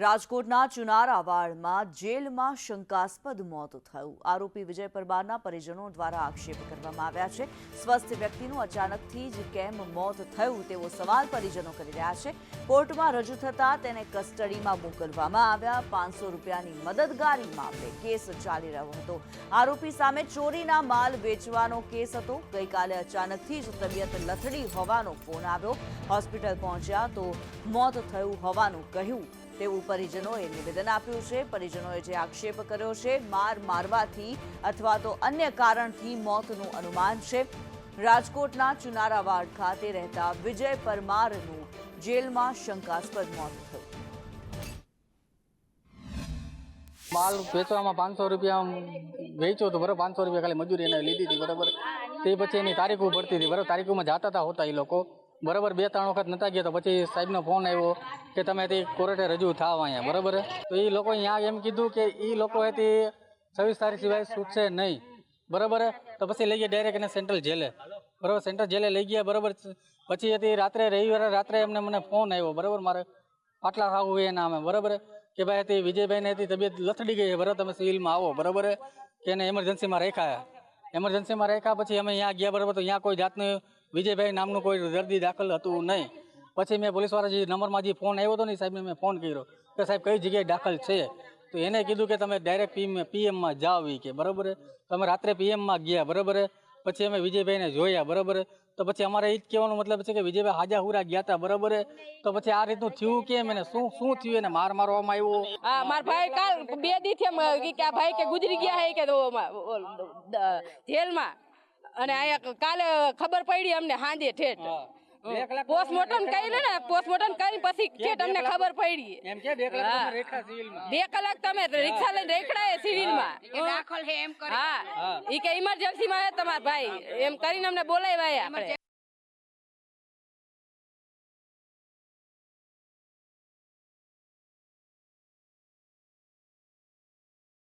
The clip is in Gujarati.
રાજકોટના ચુનારાવાડમાં જેલમાં શંકાસ્પદ મોત થયું. આરોપી વિજય પરમારના પરિજનો દ્વારા આક્ષેપ કરવામાં આવ્યા છે. સ્વસ્થ વ્યક્તિનું અચાનકથી જ કેમ મોત થયું તેવો સવાલ પરિજનો કરી રહ્યા છે. કોર્ટમાં રજૂ થતા તેને કસ્ટડીમાં મોકલવામાં આવ્યા. પાંચસો રૂપિયાની મદદગારી મામલે કેસ ચાલી રહ્યો હતો. આરોપી સામે ચોરીના માલ વેચવાનો કેસ હતો. ગઈકાલે અચાનકથી જ તબિયત લથડી હોવાનો ફોન આવ્યો. હોસ્પિટલ પહોંચ્યા તો મોત થયું હોવાનું કહ્યું તેવું પરિજનોએ નિવેદન આપ્યું છે. પરિજનોએ જે આક્ષેપ કર્યો છે, માર મારવાથી અથવા તો અન્ય કારણથી મોતનું અનુમાન છે. રાજકોટના ચુનારાવાડ ખાતે રહેતા વિજય પરમારનું જેલમાં શંકાસ્પદ મોત થયું. માલ વેચવામાં પાંચસો રૂપિયા વેચ્યો તો બરાબર પાંચસો રૂપિયા ખાલી મજૂરી એને લીધી હતી બરાબર. તે પછી એની તારીખો પડતી હતી. બરાબર, તારીખોમાં જતા હતા હોતા એ લોકો. બરાબર બે, ત્રણ વખત નતા ગયા તો પછી સાહેબનો ફોન આવ્યો કે તમે તે કોર્ટે રજૂ થાવ અહીંયા, બરાબર? તો એ લોકો અહીંયા એમ કીધું કે એ લોકો હતી છવ્વીસ તારીખ સિવાય છૂટશે નહીં, બરાબર? તો પછી લઈ ગયા ડાયરેક્ટ એને સેન્ટ્રલ જેલે, બરાબર? સેન્ટ્રલ જેલે લઈ ગયા, બરાબર? પછી હતી રાત્રે, રવિવારે રાત્રે એમને મને ફોન આવ્યો, બરાબર? મારે પાટલા ખાવું એ નામે બરાબર? કે ભાઈ હતી વિજયભાઈને હતી તબિયત લથડી ગઈ છે, બરાબર? તમે સિવિલમાં આવો, બરાબર? કે એને એમરજન્સીમાં રાખ્યા. એમરજન્સીમાં રાખ્યા પછી અમે અહીંયા ગયા, બરાબર? તો અહીંયા કોઈ જાતનું વિજયભાઈ નામનું કોઈ દર્દી દાખલ હતું નહીં. પછી મેં પોલીસવાળા જે નંબરમાં જે ફોન આવ્યો હતો ને સાહેબને મેં ફોન કર્યો કે સાહેબ કઈ જગ્યાએ દાખલ છે? તો એને કીધું કે તમે ડાયરેક્ટ પીએમ પીએમમાં જાઓ એ કે, બરાબર? તમે રાત્રે પીએમમાં ગયા, બરાબર? પછી અમે વિજયભાઈને જોયા, બરાબર? તો પછી અમારે એ જ કહેવાનો મતલબ છે કે વિજયભાઈ હાજા હુરા ગયા હતા બરાબર? તો પછી આ રીતનું થયું કેમ એને શું શું થયું એને માર મારવામાં આવ્યો? હા, મારા ભાઈ કાલ બે દી કે ભાઈ કે ગુજરી ગયા હે કે જેલમાં. અને અહીંયા કાલે ખબર પડી અમને હાંજે ઠેઠ. પોસ્ટમોર્ટમ કર્યું ને પોસ્ટમોર્ટમ કરી પછી અમને ખબર પડી. એમ કે બે કલાક. તમે બે કલાક તમે રિક્ષા લઈને રેખડાય સિવિલમાં. દાખલ હે એમ કરી. હા. ઈ કે ઇમરજન્સી માં તમારા ભાઈ. એમ કરીને અમને બોલાવ્યા